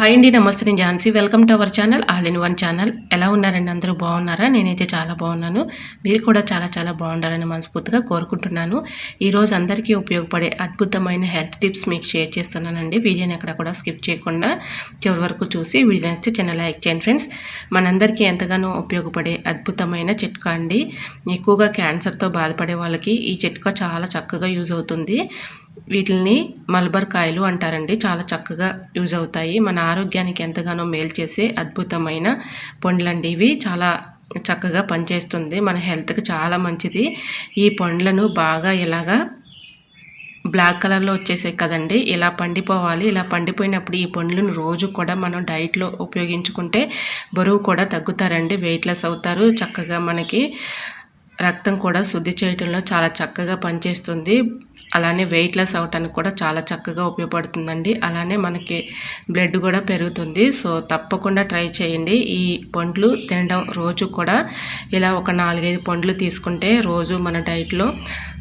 Hi అండి నమస్తే. నేను Jhansi. Welcome to our channel all in one channel. ఎలా ఉన్నారండి అందరూ? బాగున్నారా? నేనైతే చాలా బాగున్నాను. మీరు కూడా చాలా చాలా బాగుండాలని మనస్ఫూర్తిగా కోరుకుంటున్నాను. ఈరోజు అందరికీ ఉపయోగపడే అద్భుతమైన హెల్త్ టిప్స్ మీకు షేర్ చేస్తున్నానండి. వీడియోని ఎక్కడ కూడా స్కిప్ చేయకుండా చివరి వరకు చూసి వీడియో నచ్చితే చిన్న లైక్ చేయండి ఫ్రెండ్స్. మనందరికీ ఎంతగానో ఉపయోగపడే అద్భుతమైన చిట్కా అండి. ఎక్కువగా క్యాన్సర్తో బాధపడే వాళ్ళకి ఈ చిట్కా చాలా చక్కగా యూజ్ అవుతుంది. వీటిని మల్బర్ కాయలు అంటారండి. చాలా చక్కగా యూజ్ అవుతాయి. మన ఆరోగ్యానికి ఎంతగానో మేలు చేసే అద్భుతమైన పండ్లండి ఇవి. చాలా చక్కగా పనిచేస్తుంది. మన హెల్త్కి చాలా మంచిది. ఈ పండ్లను బాగా ఇలాగా బ్లాక్ కలర్లో వచ్చేసాయి కదండి. ఇలా పండిపోవాలి. ఇలా పండిపోయినప్పుడు ఈ పండ్లను రోజు కూడా మనం డైట్లో ఉపయోగించుకుంటే బరువు కూడా తగ్గుతారండి. వెయిట్లెస్ అవుతారు. చక్కగా మనకి రక్తం కూడా శుద్ధి చేయడంలో చాలా చక్కగా పనిచేస్తుంది. అలానే వెయిట్ లెస్ అవటానికి కూడా చాలా చక్కగా ఉపయోగపడుతుందండి. అలానే మనకి బ్లడ్ కూడా పెరుగుతుంది. సో తప్పకుండా ట్రై చేయండి. ఈ పండ్లు తినడం రోజు కూడా ఇలా ఒక నాలుగైదు పండ్లు తీసుకుంటే రోజు మన డైట్లో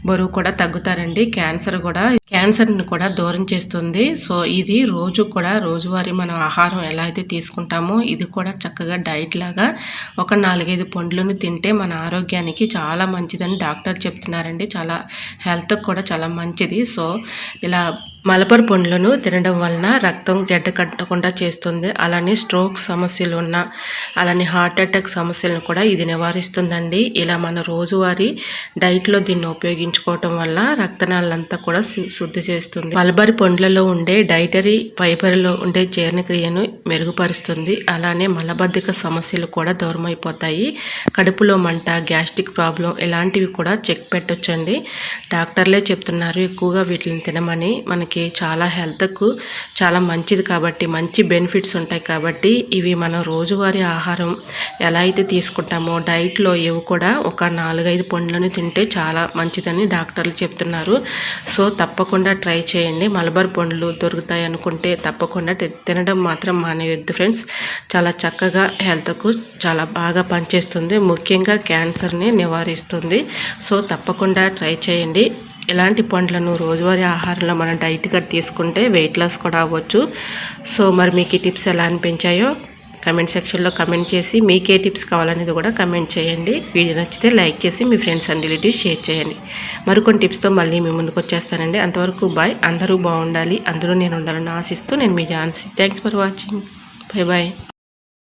బరువు కూడా తగ్గుతారండి. క్యాన్సర్ కూడా క్యాన్సర్ని కూడా దూరం చేస్తుంది. సో ఇది రోజు కూడా రోజువారీ మనం ఆహారం ఎలా అయితే తీసుకుంటామో ఇది కూడా చక్కగా డైట్ లాగా ఒక నాలుగైదు పండ్లను తింటే మన ఆరోగ్యానికి చాలా మంచిదని డాక్టర్ చెప్తున్నారండి. చాలా హెల్త్కి కూడా చాలా మంచిది. సో ఇలా మలబర్ పండ్లను తినడం వలన రక్తం గడ్డ కట్టకుండా చేస్తుంది. అలానే స్ట్రోక్ సమస్యలు ఉన్న అలానే హార్ట్ అటాక్ సమస్యలను కూడా ఇది నివారిస్తుందండి. ఇలా మన రోజువారీ డైట్లో దీన్ని ఉపయోగించుకోవటం వల్ల రక్తనాళ్ళంతా కూడా శుద్ధి చేస్తుంది. మలబరి పండ్లలో ఉండే డైటరీ ఫైబర్లో ఉండే జీర్ణక్రియను మెరుగుపరుస్తుంది. అలానే మలబద్ధక సమస్యలు కూడా దూరం అయిపోతాయి కడుపులో మంట గ్యాస్ట్రిక్ ప్రాబ్లం ఇలాంటివి కూడా చెక్ పెట్టొచ్చండి. డాక్టర్లే చెప్తున్నారు ఎక్కువగా వీటిని తినమని. మనకి మనకి చాలా హెల్త్కు చాలా మంచిది కాబట్టి మంచి బెనిఫిట్స్ ఉంటాయి కాబట్టి ఇవి మనం రోజువారీ ఆహారం ఎలా అయితే తీసుకుంటామో డైట్లో ఇవి కూడా ఒక నాలుగైదు పండ్లను తింటే చాలా మంచిదని డాక్టర్లు చెప్తున్నారు. సో తప్పకుండా ట్రై చేయండి. మలబార్ పండ్లు దొరుకుతాయి అనుకుంటే తప్పకుండా తినడం మాత్రం మానేయొద్దు ఫ్రెండ్స్. చాలా చక్కగా హెల్త్కు చాలా బాగా పనిచేస్తుంది. ముఖ్యంగా క్యాన్సర్ని నివారిస్తుంది. సో తప్పకుండా ట్రై చేయండి. ఎలాంటి పండ్లను రోజువారీ ఆహారంలో మనం డైట్గా తీసుకుంటే వెయిట్ లాస్ కూడా అవ్వచ్చు. సో మరి మీకు ఈ టిప్స్ ఎలా అనిపించాయో కమెంట్ సెక్షన్లో కమెంట్ చేసి మీకే టిప్స్ కావాలనేది కూడా కమెంట్ చేయండి. వీడియో నచ్చితే లైక్ చేసి మీ ఫ్రెండ్స్ అండ్ రిలేటివ్స్ షేర్ చేయండి. మరికొన్ని టిప్స్తో మళ్ళీ మీ ముందుకు వచ్చేస్తానండి. అంతవరకు బాయ్. అందరూ బాగుండాలి. అందరూ నేను ఉండాలని ఆశిస్తూ నేను మీ Jhansi. Thanks for watching bye bye